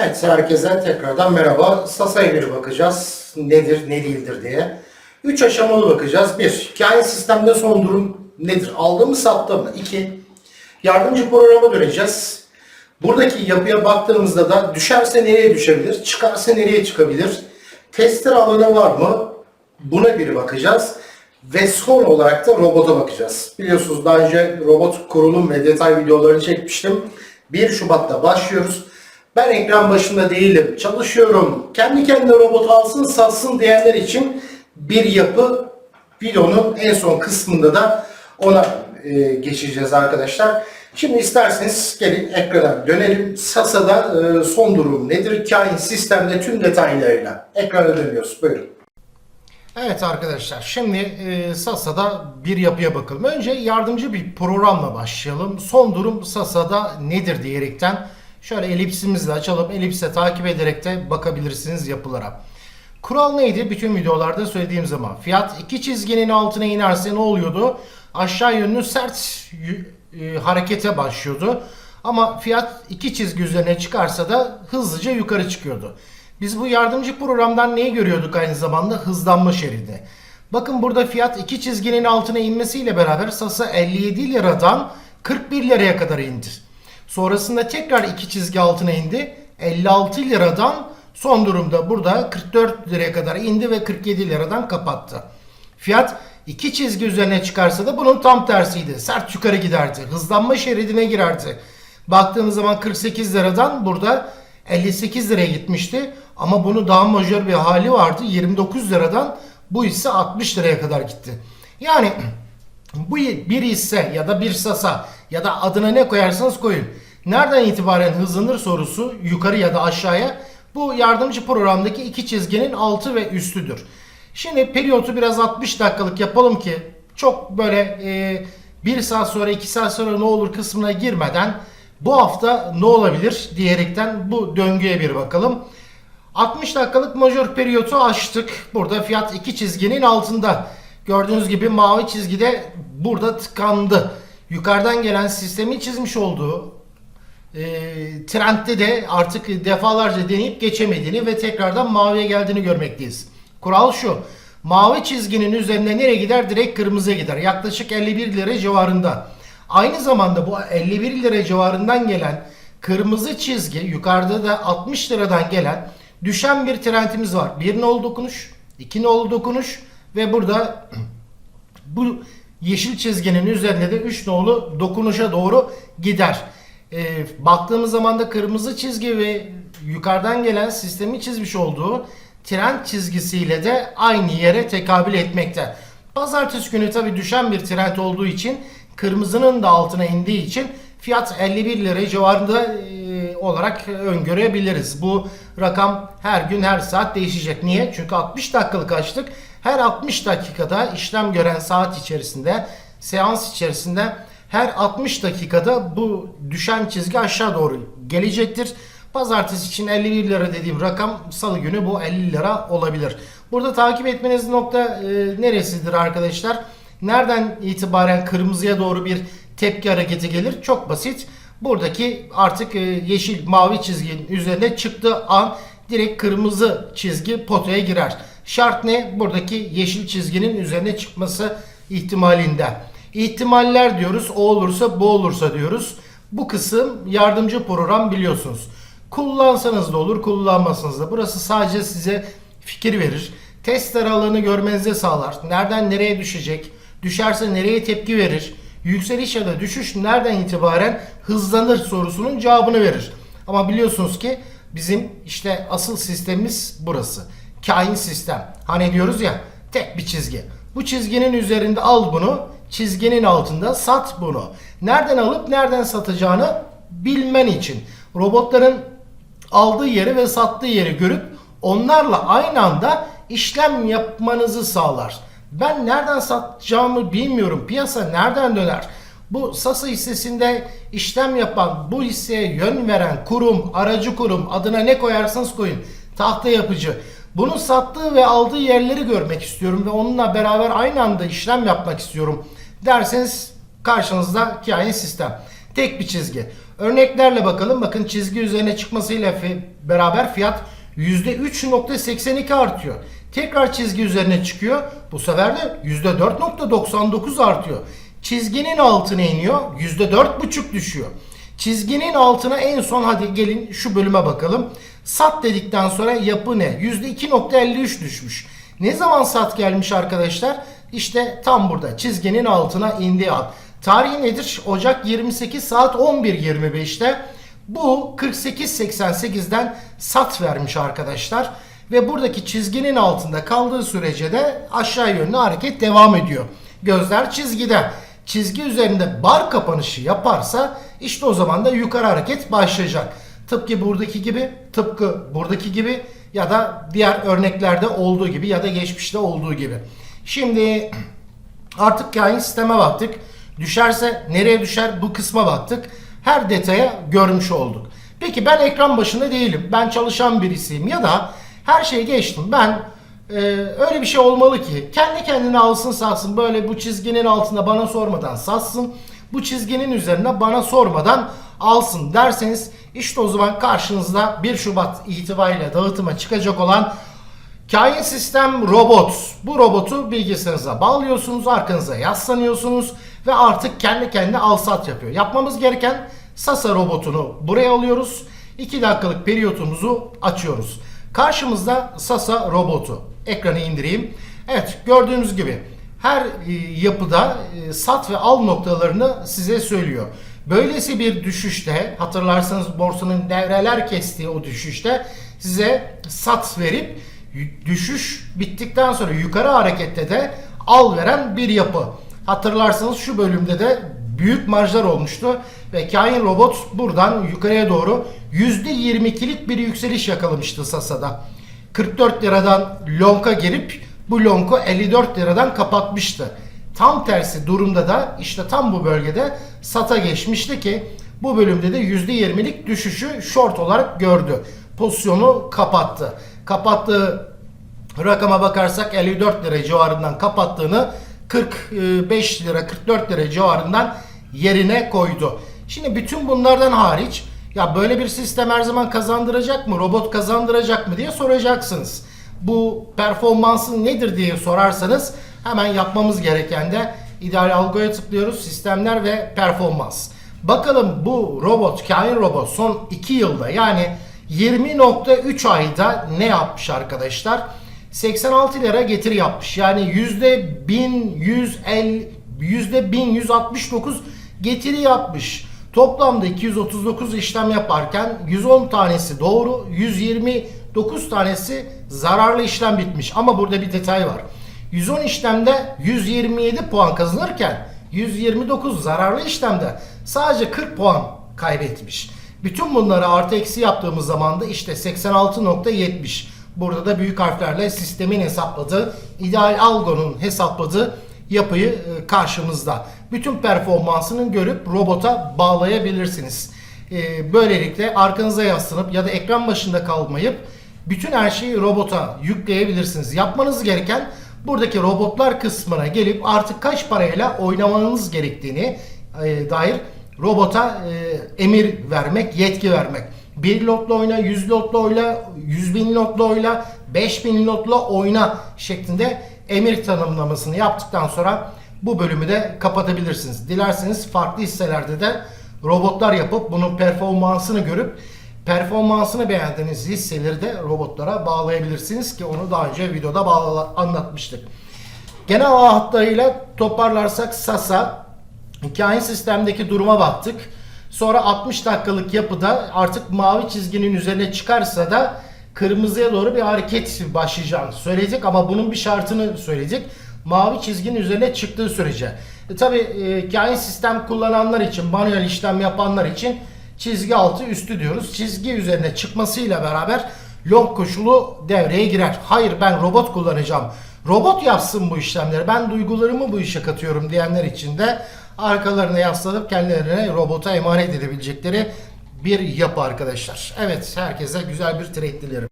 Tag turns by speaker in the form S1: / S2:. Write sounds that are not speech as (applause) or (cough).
S1: Evet herkese tekrardan merhaba. Sasa'ya bir bakacağız. Nedir ne değildir diye. Üç aşamalı bakacağız. Bir, kain sistemde son durum nedir? Aldı mı sattı mı? İki, yardımcı programa döneceğiz. Buradaki yapıya baktığımızda da düşerse nereye düşebilir? Çıkarsa nereye çıkabilir? Tester alanı var mı? Buna bir bakacağız. Ve son olarak da robota bakacağız. Biliyorsunuz daha önce robot kurulum ve detay videolarını çekmiştim. 1 Şubat'ta başlıyoruz. Ben ekran başında değilim, çalışıyorum. Kendi kendine robot alsın satsın diyenler için bir yapı videonun en son kısmında da ona e, geçeceğiz arkadaşlar. Şimdi isterseniz gelin ekrana dönelim. Sasa'da e, son durum nedir? Kain sistemde tüm detaylarıyla ekrana dönüyoruz. Buyurun. Evet arkadaşlar şimdi e, Sasa'da bir yapıya bakalım. Önce yardımcı bir programla başlayalım. Son durum Sasa'da nedir diyerekten şöyle elipsimizle açalım. Elipse takip ederek de bakabilirsiniz yapılara. Kural neydi? Bütün videolarda söylediğim zaman fiyat iki çizginin altına inerse ne oluyordu? Aşağı yönlü sert e, harekete başlıyordu. Ama fiyat iki çizgi üzerine çıkarsa da hızlıca yukarı çıkıyordu. Biz bu yardımcı programdan neyi görüyorduk aynı zamanda? Hızlanma şeridi. Bakın burada fiyat iki çizginin altına inmesiyle beraber Sasa 57 liradan 41 liraya kadar indi. Sonrasında tekrar iki çizgi altına indi. 56 liradan son durumda burada 44 liraya kadar indi ve 47 liradan kapattı. Fiyat iki çizgi üzerine çıkarsa da bunun tam tersiydi. Sert yukarı giderdi. Hızlanma şeridine girerdi. Baktığımız zaman 48 liradan burada 58 liraya gitmişti. Ama bunu daha majör bir hali vardı. 29 liradan bu hisse 60 liraya kadar gitti. Yani bu bir hisse ya da bir sasa ya da adına ne koyarsanız koyun. Nereden itibaren hızlanır sorusu yukarı ya da aşağıya bu yardımcı programdaki iki çizginin altı ve üstüdür. Şimdi periyotu biraz 60 dakikalık yapalım ki çok böyle e, bir saat sonra iki saat sonra ne olur kısmına girmeden bu hafta ne olabilir diyerekten bu döngüye bir bakalım. 60 dakikalık majör periyotu açtık. Burada fiyat iki çizginin altında. Gördüğünüz gibi mavi çizgide burada tıkandı. Yukarıdan gelen sistemin çizmiş olduğu e, trendde de artık defalarca deneyip geçemediğini ve tekrardan maviye geldiğini görmekteyiz. Kural şu. Mavi çizginin üzerine nereye gider? Direkt kırmızıya gider. Yaklaşık 51 lira civarında. Aynı zamanda bu 51 lira civarından gelen kırmızı çizgi yukarıda da 60 liradan gelen düşen bir trendimiz var. Bir nolu dokunuş, iki nolu dokunuş ve burada (clears throat) bu yeşil çizginin üzerinde de 3 nolu dokunuşa doğru gider. Ee, baktığımız zaman da kırmızı çizgi ve yukarıdan gelen sistemin çizmiş olduğu trend çizgisiyle de aynı yere tekabül etmekte. Pazartesi günü tabi düşen bir trend olduğu için kırmızının da altına indiği için fiyat 51 lira civarında e, olarak öngörebiliriz. Bu rakam her gün her saat değişecek. Niye? Çünkü 60 dakikalık açtık. Her 60 dakikada işlem gören saat içerisinde seans içerisinde her 60 dakikada bu düşen çizgi aşağı doğru gelecektir. Pazartesi için 51 lira dediğim rakam salı günü bu 50 lira olabilir. Burada takip etmeniz nokta e, neresidir arkadaşlar? Nereden itibaren kırmızıya doğru bir tepki hareketi gelir? Çok basit. Buradaki artık e, yeşil mavi çizginin üzerine çıktığı an direkt kırmızı çizgi potaya girer. Şart ne? Buradaki yeşil çizginin üzerine çıkması ihtimalinde. İhtimaller diyoruz. O olursa bu olursa diyoruz. Bu kısım yardımcı program biliyorsunuz. Kullansanız da olur, kullanmasanız da. Burası sadece size fikir verir. Tester alanı görmenize sağlar. Nereden nereye düşecek? Düşerse nereye tepki verir? Yükseliş ya da düşüş nereden itibaren hızlanır sorusunun cevabını verir. Ama biliyorsunuz ki bizim işte asıl sistemimiz burası. Kain sistem. Hani diyoruz ya tek bir çizgi. Bu çizginin üzerinde al bunu, çizginin altında sat bunu. Nereden alıp nereden satacağını bilmen için. Robotların aldığı yeri ve sattığı yeri görüp onlarla aynı anda işlem yapmanızı sağlar. Ben nereden satacağımı bilmiyorum. Piyasa nereden döner? Bu Sasa hissesinde işlem yapan, bu hisseye yön veren kurum, aracı kurum, adına ne koyarsanız koyun. Tahta yapıcı. Bunun sattığı ve aldığı yerleri görmek istiyorum ve onunla beraber aynı anda işlem yapmak istiyorum derseniz karşınızda kain sistem. Tek bir çizgi. Örneklerle bakalım. Bakın çizgi üzerine çıkmasıyla beraber fiyat %3.82 artıyor. Tekrar çizgi üzerine çıkıyor. Bu sefer de %4.99 artıyor. Çizginin altına iniyor. %4.5 düşüyor. Çizginin altına en son hadi gelin şu bölüme bakalım. Sat dedikten sonra yapı ne? %2.53 düşmüş. Ne zaman sat gelmiş arkadaşlar? İşte tam burada çizginin altına indiği an. Tarihi nedir? Ocak 28 saat 11.25'te bu 48.88'den sat vermiş arkadaşlar. Ve buradaki çizginin altında kaldığı sürece de aşağı yönlü hareket devam ediyor. Gözler çizgide. Çizgi üzerinde bar kapanışı yaparsa işte o zaman da yukarı hareket başlayacak. Tıpkı buradaki gibi, tıpkı buradaki gibi ya da diğer örneklerde olduğu gibi ya da geçmişte olduğu gibi. Şimdi artık kain sisteme baktık. Düşerse nereye düşer bu kısma baktık. Her detaya görmüş olduk. Peki ben ekran başında değilim. Ben çalışan birisiyim ya da her şeyi geçtim. Ben e, öyle bir şey olmalı ki kendi kendine alsın satsın böyle bu çizginin altında bana sormadan satsın. Bu çizginin üzerine bana sormadan alsın derseniz işte o zaman karşınızda 1 Şubat itibariyle dağıtıma çıkacak olan Kain sistem robot. Bu robotu bilgisayarınıza bağlıyorsunuz, arkanıza yaslanıyorsunuz ve artık kendi kendine alsat yapıyor. Yapmamız gereken Sasa robotunu buraya alıyoruz. 2 dakikalık periyotumuzu açıyoruz. Karşımızda Sasa robotu. Ekranı indireyim. Evet gördüğünüz gibi her e, yapıda e, sat ve al noktalarını size söylüyor. Böylesi bir düşüşte hatırlarsanız borsanın devreler kestiği o düşüşte size sat verip düşüş bittikten sonra yukarı harekette de al veren bir yapı. Hatırlarsanız şu bölümde de büyük marjlar olmuştu ve Kain Robot buradan yukarıya doğru %22'lik bir yükseliş yakalamıştı Sasa'da. 44 liradan lonka girip bu lonku 54 liradan kapatmıştı. Tam tersi durumda da işte tam bu bölgede sata geçmişti ki bu bölümde de %20'lik düşüşü short olarak gördü. Pozisyonu kapattı. Kapattığı rakama bakarsak 54 lira civarından kapattığını 45 lira 44 lira civarından yerine koydu. Şimdi bütün bunlardan hariç ya böyle bir sistem her zaman kazandıracak mı? Robot kazandıracak mı diye soracaksınız. Bu performansı nedir diye sorarsanız hemen yapmamız gereken de ideal algoya tıklıyoruz. Sistemler ve performans. Bakalım bu robot, kain robot son 2 yılda yani 20.3 ayda ne yapmış arkadaşlar? 86 lira getiri yapmış. Yani yüzde 1150 yüzde 1169 getiri yapmış. Toplamda 239 işlem yaparken 110 tanesi doğru, 129 tanesi zararlı işlem bitmiş. Ama burada bir detay var. 110 işlemde 127 puan kazanırken 129 zararlı işlemde sadece 40 puan kaybetmiş. Bütün bunları artı eksi yaptığımız zaman da işte 86.70. Burada da büyük harflerle sistemin hesapladığı, ideal algonun hesapladığı yapıyı e, karşımızda. Bütün performansını görüp robota bağlayabilirsiniz. E, Böylelikle arkanıza yaslanıp ya da ekran başında kalmayıp bütün her şeyi robota yükleyebilirsiniz. Yapmanız gereken buradaki robotlar kısmına gelip artık kaç parayla oynamanız gerektiğini e, dair robota e, emir vermek, yetki vermek. 1 lotla oyna, 100 lotla oyna, 100 bin lotla oyna, 5000 lotla oyna şeklinde emir tanımlamasını yaptıktan sonra bu bölümü de kapatabilirsiniz. Dilerseniz farklı hisselerde de robotlar yapıp bunun performansını görüp performansını beğendiğiniz hisseleri de robotlara bağlayabilirsiniz ki onu daha önce videoda anlatmıştık. Genel hatlarıyla toparlarsak Sasa kain sistemdeki duruma baktık. Sonra 60 dakikalık yapıda artık mavi çizginin üzerine çıkarsa da kırmızıya doğru bir hareket başlayacağını söyledik ama bunun bir şartını söyledik. Mavi çizginin üzerine çıktığı sürece. E, Tabi e, kain sistem kullananlar için, manuel işlem yapanlar için çizgi altı üstü diyoruz. Çizgi üzerine çıkmasıyla beraber long koşulu devreye girer. Hayır ben robot kullanacağım. Robot yapsın bu işlemleri. Ben duygularımı bu işe katıyorum diyenler için de arkalarına yaslanıp kendilerine robota emanet edebilecekleri bir yapı arkadaşlar. Evet herkese güzel bir trade dilerim.